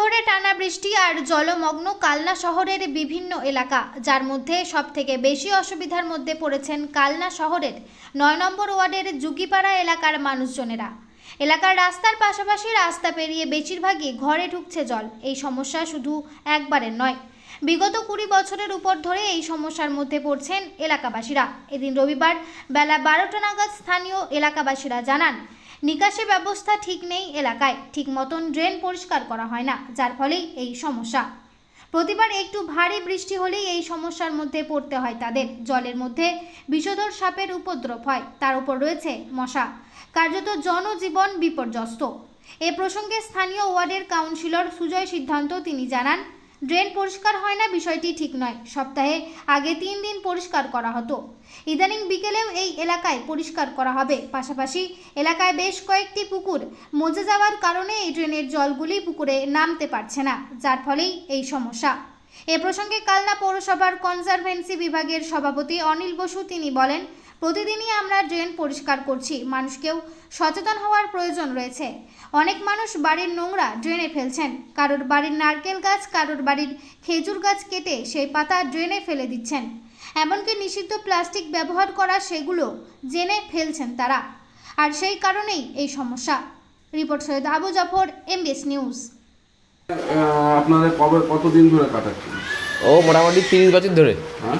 ধরে টানা বৃষ্টি আর জলমগ্ন কালনা শহরের বিভিন্ন এলাকা, যার মধ্যে সবথেকে বেশি অসুবিধার মধ্যে পড়েছেন কালনা শহরের নয় নম্বর ওয়ার্ডের জুগিপাড়া এলাকার মানুষজনেরা। এলাকার রাস্তার পাশাপাশি রাস্তা পেরিয়ে বেশিরভাগই ঘরে ঢুকছে জল। এই সমস্যা শুধু একবারের নয়, বিগত কুড়ি বছরের উপর ধরে এই সমস্যার মধ্যে পড়ছেন এলাকাবাসীরা। এদিন রবিবার বেলা বারোটা নাগাদ স্থানীয় এলাকাবাসীরা জানান নিকাশি ব্যবস্থা ঠিক নেই এলাকায়। ঠিক মতন ড্রেন পরিষ্কার করা হয় না, যার ফলেই এই সমস্যা। প্রতিবার একটু ভারী বৃষ্টি হলেই এই সমস্যার মধ্যে পড়তে হয় তাদের। জলের মধ্যে বিষধর সাপের উপদ্রব হয়, তার উপর রয়েছে মশা। কার্যত জনজীবন বিপর্যস্ত। এ প্রসঙ্গে স্থানীয় ওয়ার্ডের কাউন্সিলর সুজয় সিদ্ধান্ত তিনি জানান ড্রেন পরিষ্কার হয় না, বিষয়টি ঠিক নয়। সপ্তাহে আগে তিন দিন পরিষ্কার করা হতো। ইদানিং বিকেলেও এই এলাকায় পরিষ্কার করা হবে। পাশাপাশি এলাকায় বেশ কয়েকটি পুকুর মজে যাওয়ার কারণে এই ড্রেনের জলগুলি পুকুরে নামতে পারছে না, যার ফলেই এই সমস্যা। এ প্রসঙ্গে কালনা পৌরসভার কনজারভেন্সি বিভাগের সভাপতি অনিল বসু তিনি বলেন, প্রতিদিনই আমরা ড্রেন পরিষ্কার করছি, মানুষকেও সচেতন হওয়ার প্রয়োজন রয়েছে। অনেক মানুষ বাড়ির নোংরা ড্রেনে ফেলছেন। কারোর বাড়ির নারকেল গাছ, কারোর বাড়ির খেজুর গাছ কেটে সেই পাতা ড্রেনে ফেলে দিচ্ছেন। এমনকি নিষিদ্ধ প্লাস্টিক ব্যবহার করা সেগুলো জেনে ফেলছেন তারা। আর সেই কারণেই এই সমস্যা। Report Syed Abu Jafar, MBS news. আপনাদের কবে কতদিন ধরে কাটাচ্ছেন? ও মোটামুটি তিরিশ বছর ধরে। হ্যাঁ?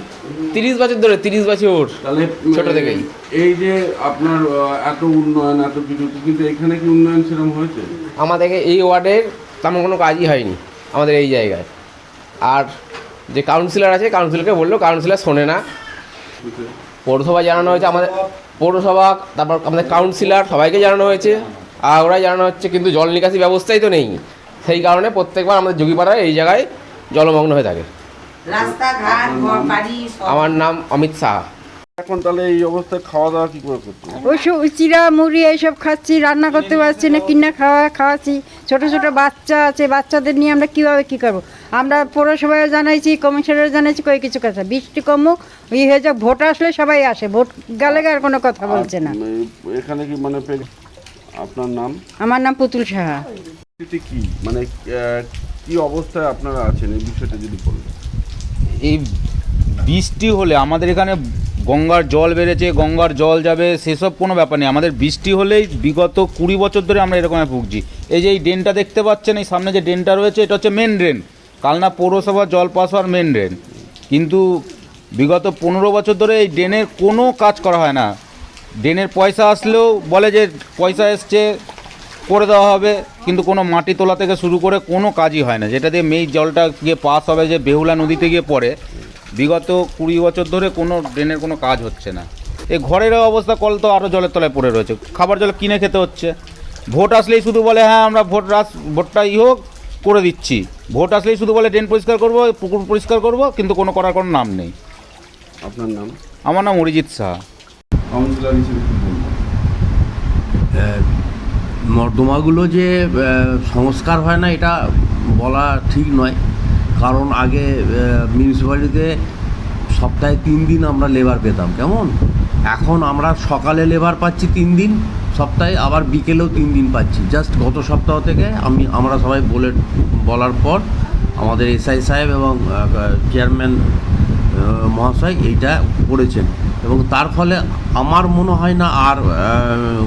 তিরিশ বছর ধরে তিরিশ বছর তাহলে ছোট থেকেই। এই যে আপনার এত উন্নয়ন এত কিছু কিন্তু এখানে কি উন্নয়ন সেরকম হয়েছে? আমাদের এই ওয়ার্ডের তেমন কোনো কাজই হয়নি আমাদের এই জায়গায়। আর যে কাউন্সিলর আছে কাউন্সিলরকে বলল কাউন্সিলর শোনে না। পৌরসভা জানানো হয়েছে আমাদের পৌরসভা তারপর আমাদের কাউন্সিলর সবাইকে জানানো হয়েছে। আর ওরাই জানানো হচ্ছে কিন্তু জল নিকাশি ব্যবস্থাই তো নেই। সেই কারণে প্রত্যেকবার আমাদের যোগীপাড়ায় এই জায়গায় জলমগ্ন হয়ে থাকে। আমার নাম অমিত সাহা এখন তাহলে এই অবস্থায় খাওয়া দাওয়া কি করে করতে ওইসব চিরা মুড়ি এইসব খাচ্ছি রান্না করতে পারছি না কিনা খাওয়া খাওয়াচ্ছি। ছোট ছোট বাচ্চা আছে বাচ্চাদের নিয়ে আমরা কীভাবে কি করব? আমরা পৌরসভায় জানাইছি কমিশনারে জানাইছি কই কিছু কথা। বৃষ্টি কমুক ই হয়ে যাক ভোট আসলে সবাই আসে। ভোট গেলে আর কোনো কথা বলছে না। এখানে কি মানে আপনার নাম? আমার নাম পুতুল সাহা। পরিস্থিতি কি? মানে কি অবস্থায় আপনারা আছেন? এই বিষয়টা যদি বলেন এই বৃষ্টি হলে আমাদের এখানে গঙ্গার জল বেড়েছে, গঙ্গার জল যাবে, সেসব কোনো ব্যাপার নেই। আমাদের বৃষ্টি হলেই বিগত কুড়ি বছর ধরে আমরা এরকমে ভুগছি। এই যে এই ড্রেনটা দেখতে পাচ্ছেন, এই সামনে যে ড্রেনটা রয়েছে, এটা হচ্ছে মেন ড্রেন কালনা পৌরসভা জল পাস হওয়ার মেন ড্রেন কিন্তু বিগত পনেরো বছর ধরে এই ড্রেনের কোনো কাজ করা হয় না। ড্রেনের পয়সা আসলেও বলে যে পয়সা এসছে, করে দেওয়া হবে। কিন্তু কোনো মাটি তোলা থেকে শুরু করে কোনো কাজই হয় না। যেটা দিয়ে মেই জলটা গিয়ে পাস হবে যে বেহুলা নদীতে গিয়ে পড়ে বিগত কুড়ি বছর ধরে কোনো ড্রেনের কোনো কাজ হচ্ছে না। এই ঘরের অবস্থা কল তো আরও জলের তলায় পড়ে রয়েছে। খাবার জল কিনে খেতে হচ্ছে। ভোট আসলেই শুধু বলে হ্যাঁ আমরা ভোট রাস ভোটটা ই হোক করে দিচ্ছি। ভোট আসলেই শুধু বলে ড্রেন পরিষ্কার করব পুকুর পরিষ্কার করব কিন্তু কোনো করার কোনো নাম নেই। আপনার নাম? আমার নাম অরিজিৎ শাহ কাউন্সিলর হিসেবে নর্দমাগুলো যে সংস্কার হয় না, এটা বলা ঠিক নয়। কারণ আগে মিউনিসিপ্যালিটিতে সপ্তাহে তিন দিন আমরা লেবার পেতাম, কেমন? এখন আমরা সকালে লেবার পাচ্ছি তিন দিন, সপ্তাহে আবার বিকেলেও তিন দিন পাচ্ছি। জাস্ট গত সপ্তাহ থেকে আমি, আমরা সবাই বলে, বলার পর আমাদের এসআই সাহেব এবং চেয়ারম্যান মহাশয় এইটা করেছেন। এবং তার ফলে আমার মনে হয় না আর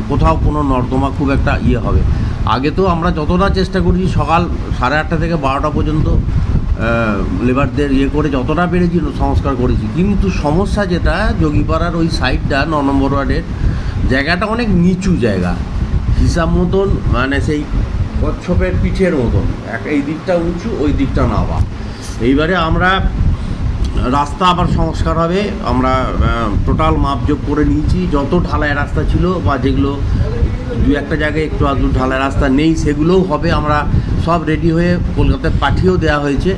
কোথাও কোনো নর্দমা খুব একটা ইয়ে হবে। আগে তো আমরা যতটা চেষ্টা করেছি, সকাল সাড়ে আটটা থেকে বারোটা পর্যন্ত লেবারদের ইয়ে করে যতটা পেরেছি সংস্কার করেছি। কিন্তু সমস্যা যেটা, যোগীপাড়ার ওই সাইডটা, ন নম্বর ওয়ার্ডের, জায়গাটা অনেক নিচু জায়গা। হিসাব মতন মানে সেই কচ্ছপের পিঠের মতন। এক, এই দিকটা উঁচু, ওই দিকটা নাবা। এইবারে আমরা রাস্তা আবার সংস্কার হবে। আমরা টোটাল মাপযোগ করে নিয়েছি। যত ঢালাই রাস্তা ছিল বা যেগুলো দু একটা জায়গায় একটু আধটু ঢালাই রাস্তা নেই, সেগুলোও হবে। আমরা সব রেডি হয়ে কলকাতায় পাঠিয়েও দেওয়া হয়েছে।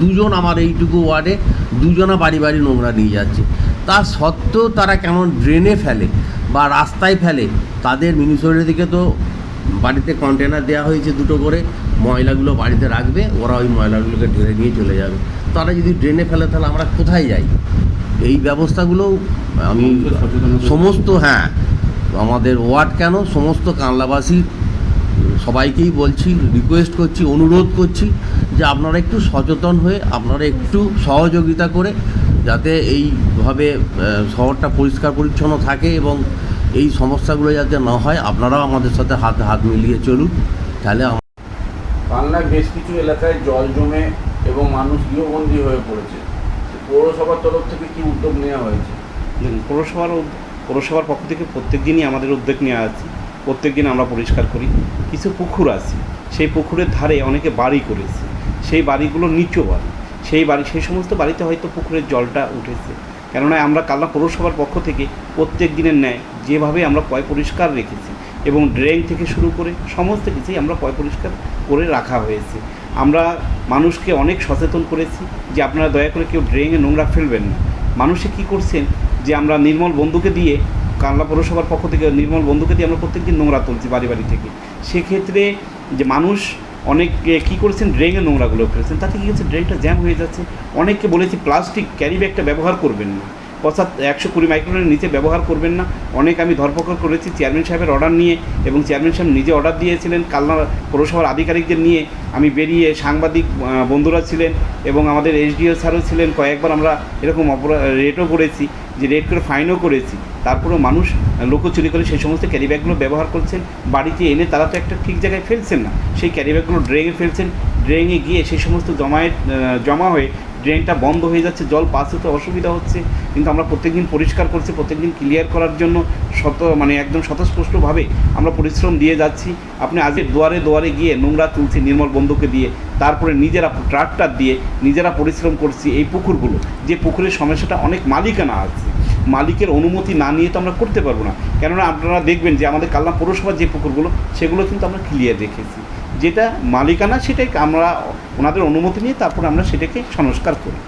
দুজন আমার এইটুকু ওয়ার্ডে, দুজনা বাড়ি বাড়ি নোংরা নিয়ে যাচ্ছে। তা সত্ত্বেও তারা কেমন ড্রেনে ফেলে বা রাস্তায় ফেলে? তাদের মিউনিসিপ্যালিটি থেকে তো বাড়িতে কন্টেনার দেওয়া হয়েছে দুটো করে। ময়লাগুলো বাড়িতে রাখবে। ওরা ওই ময়লাগুলোকে ঢেলে নিয়ে চলে যাবে। তারা যদি ড্রেনে ফেলে, তাহলে আমরা কোথায় যাই? এই ব্যবস্থাগুলো আমি সমস্ত হ্যাঁ আমাদের ওয়ার্ড কেন? সমস্ত কানলাবাসীর সবাইকেই বলছি রিকোয়েস্ট করছি, অনুরোধ করছি যে আপনারা একটু সচেতন হয়ে, আপনারা একটু সহযোগিতা করে যাতে এইভাবে শহরটা পরিষ্কার পরিচ্ছন্ন থাকে এবং এই সমস্যাগুলো যাতে না হয়, আপনারাও আমাদের সাথে হাত হাত মিলিয়ে চলুন। তাহলে কালনায় বেশ কিছু এলাকায় জল জমে এবং মানুষ গৃহবন্দী হয়ে পড়েছে। পৌরসভার তরফ থেকে কি উদ্যোগ নেওয়া হয়েছে? দেখুন, পৌরসভার পৌরসভার পক্ষ থেকে প্রত্যেক দিনই আমাদের উদ্যোগ নেওয়া আছে। প্রত্যেক দিন আমরা পরিষ্কার করি। কিছু পুকুর আছে, সেই পুকুরের ধারে অনেকে বাড়ি করেছে। সেই বাড়িগুলো নিচু বাড়ি। সেই বাড়ি, সেই সমস্ত বাড়িতে হয়তো পুকুরের জলটা উঠেছে। কেননা আমরা কালনা পৌরসভার পক্ষ থেকে প্রত্যেক দিনের ন্যায় যেভাবে আমরা পয় পরিষ্কার রেখেছি এবং ড্রেন থেকে শুরু করে সমস্ত কিছুই আমরা পয় পরিষ্কার করে রাখা হয়েছে। আমরা মানুষকে অনেক সচেতন করেছি যে আপনারা দয়া করে কেউ ড্রেনে নোংরা ফেলবেন না। মানুষে কি করছেন যে আমরা নির্মল বন্ধুকে দিয়ে কানলা পৌরসভার পক্ষ থেকে নির্মল বন্ধুকে দিয়ে আমরা প্রত্যেকদিন নোংরা তুলছি বাড়ি বাড়ি থেকে। সেক্ষেত্রে যে মানুষ অনেক কী করেছেন? ড্রেনে নোংরাগুলো ফেলেছেন। তাতে কী হচ্ছে? ড্রেনটা জ্যাম হয়ে যাচ্ছে। অনেককে বলেছি প্লাস্টিক ক্যারি ব্যাগটা ব্যবহার করবেন না। অর্থাৎ একশো কুড়ি মাইক্রোনের নিচে ব্যবহার করবেন না। অনেক আমি ধরপকড় করেছি, চেয়ারম্যান সাহেবের অর্ডার নিয়ে এবং চেয়ারম্যান সাহেব নিজে অর্ডার দিয়েছিলেন, কালনা পৌরসভার আধিকারিকদের নিয়ে আমি বেরিয়ে সাংবাদিক বন্ধুরা ছিলেন এবং আমাদের এসডিও স্যারও ছিলেন। কয়েকবার আমরা এরকম অপরাধ রেটও করেছি, যে রেট করে ফাইনও করেছি। তারপরেও মানুষ লোকচুরি করে সেই সমস্ত ক্যারিব্যাগগুলো ব্যবহার করছেন। বাড়িতে এনে তারা তো একটা ঠিক জায়গায় ফেলছেন না। সেই ক্যারি ব্যাগগুলো ড্রেনে ফেলছেন। ড্রেনে গিয়ে সেই সমস্ত জমায়েত জমা হয়ে ড্রেনটা বন্ধ হয়ে যাচ্ছে, জল পাস হতে অসুবিধা হচ্ছে, কিন্তু আমরা প্রত্যেকদিন পরিষ্কার করছি, প্রত্যেকদিন ক্লিয়ার করার জন্য শত মানে একদম স্বতঃস্পষ্টভাবে আমরা পরিশ্রম দিয়ে যাচ্ছি। আপনি আজকে দুয়ারে দুয়ারে গিয়ে নোংরা তুলছি, নির্মল বন্ধুকে দিয়ে, তারপরে নিজেরা ট্রাক্টর দিয়ে নিজেরা পরিশ্রম করছি এই পুকুরগুলো। যে পুকুরের সমস্যাটা অনেক মালিকানা আছে। মালিকের অনুমতি না নিয়ে তো আমরা করতে পারব না। কেননা আপনারা দেখবেন যে আমাদের কালনা পৌরসভার যে পুকুরগুলো, সেগুলো কিন্তু আমরা ক্লিয়ার রেখেছি। যেটা মালিকানা সেটাই আমরা ওনাদের অনুমতি নিয়ে তারপর আমরা সেটাকে সংস্কার করি।